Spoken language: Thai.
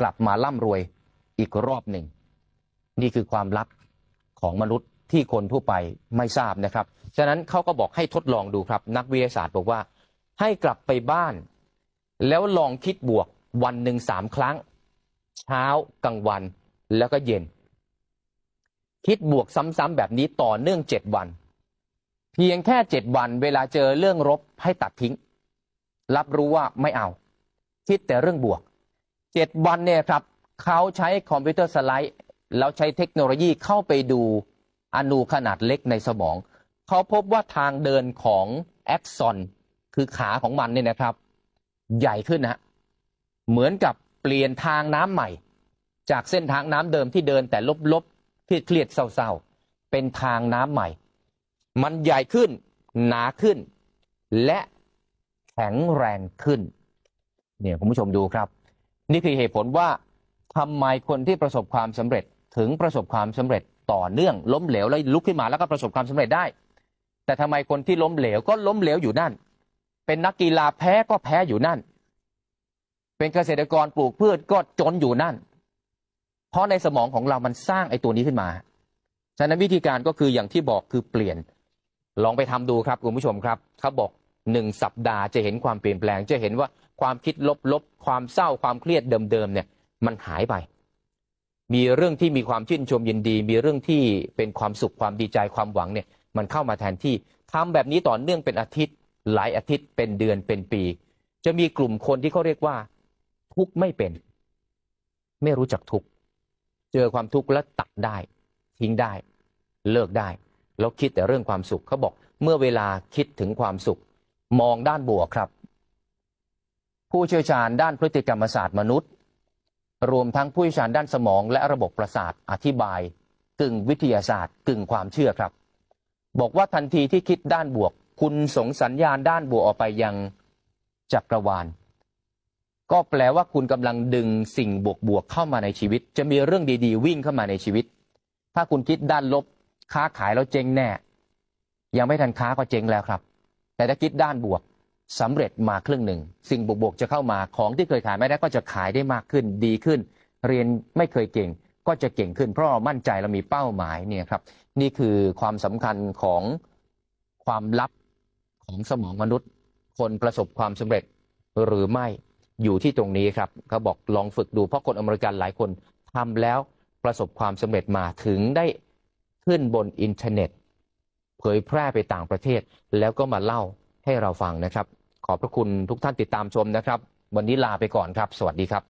กลับมาร่ำรวยอีกรอบหนึ่ง นี่คือความลับของมนุษย์ที่คนทั่วไปไม่ทราบนะครับ ฉะนั้นเขาก็บอกให้ทดลองดูครับ นักวิทยาศาสตร์บอกว่า ให้กลับไปบ้าน แล้วลองคิดบวกวันหนึ่งสามครั้ง เช้ากลางวันแล้วก็เย็น คิดบวกซ้ำๆแบบนี้ต่อเนื่องเจ็ดวัน เพียงแค่เจ็ดวันเวลาเจอเรื่องรบให้ตัดทิ้ง รับรู้ว่าไม่เอา คิดแต่เรื่องบวก เจ็ดวันเนี่ยครับเขาใช้คอมพิวเตอร์สไลด์ แล้วใช้เทคโนโลยีเข้าไปดูอนูขนาดเล็กในสมอง เขาพบว่าทางเดินของแอ็กซอนคือขาของมันเนี่ยนะครับ ใหญ่ขึ้นนะฮะเหมือนกับเปลี่ยนทางน้ำใหม่ จากเส้นทางน้ำเดิมที่เดินแต่ลบๆเครียดเศร้าๆ เป็นทางน้ำใหม่ มันใหญ่ขึ้น หนาขึ้น และแข็งแรงขึ้น เนี่ยคุณผู้ชมดูครับ นี่คือเหตุผลว่าทำไมคนที่ประสบความสำเร็จถึงประสบความสำเร็จต่อเนื่อง ล้มเหลวแล้วลุกขึ้นมาแล้วก็ประสบความสำเร็จได้ แต่ทำไมคนที่ล้มเหลวก็ล้มเหลวอยู่นั่น เป็นนักกีฬาแพ้ก็แพ้อยู่นั่น เป็นเกษตรกรปลูกพืชก็จนอยู่นั่น เพราะในสมองของเรามันสร้างไอ้ตัวนี้ขึ้นมา ฉะนั้นวิธีการก็คืออย่างที่บอกคือเปลี่ยน ลองไปทำดูครับคุณผู้ชมครับเขาบอก หนึ่งสัปดาห์จะเห็นความเปลี่ยนแปลง จะเห็นว่าความคิดลบๆ ความเศร้าความเครียดเดิมๆเนี่ย มันหายไป มีเรื่องที่มีความชื่นชมยินดี มีเรื่องที่เป็นความสุขความดีใจความหวังเนี่ย มันเข้ามาแทนที่ทำแบบนี้ต่อเนื่องเป็นอาทิตย์ หลายอาทิตย์เป็นเดือนเป็นปี จะมีกลุ่มคนที่เขาเรียกว่า ทุกข์ไม่เป็น ไม่รู้จักทุกข์เจอความทุกข์แล้วตัดได้ ทิ้งได้ เลิกได้ แล้วคิดแต่เรื่องความสุขเขาบอกเมื่อเวลาคิดถึงความสุข มองด้านบวกครับ ผู้เชี่ยวชาญด้านพฤติกรรมศาสตร์มนุษย์ รวมทั้งผู้เชี่ยวชาญด้านสมองและระบบประสาทอธิบาย กึ่งวิทยาศาสตร์ กึ่งความเชื่อครับ บอกว่าทันทีที่คิดด้านบวก คุณส่งสัญญาณด้านบวกออกไปยังจักรวาล ก็แปลว่าคุณกำลังดึงสิ่งบวกๆเข้ามาในชีวิต จะมีเรื่องดีๆ วิ่งเข้ามาในชีวิต ถ้าคุณคิดด้านลบ ค้าขายแล้วเจ๊งแน่ ยังไม่ทันค้าก็เจ๊งแล้วครับ แต่ถ้าคิดด้านบวกสำเร็จมาครึ่งหนึ่ง สิ่งบวกๆจะเข้ามาของที่เคยขายไม่ได้ก็จะขายได้มากขึ้นดีขึ้น เรียนไม่เคยเก่งก็จะเก่งขึ้น เพราะเรามั่นใจเรามีเป้าหมายเนี่ยครับ นี่คือความสำคัญของความลับของสมองมนุษย์ คนประสบความสำเร็จหรือไม่อยู่ที่ตรงนี้ครับเขาบอกลองฝึกดูเพราะคนอเมริกันหลายคนทำแล้วประสบความสำเร็จมาถึงได้ขึ้นบนอินเทอร์เน็ต เผยแพร่ไปต่างประเทศ แล้วก็มาเล่าให้เราฟังนะครับ ขอบพระคุณทุกท่านติดตามชมนะครับ วันนี้ลาไปก่อนครับ สวัสดีครับ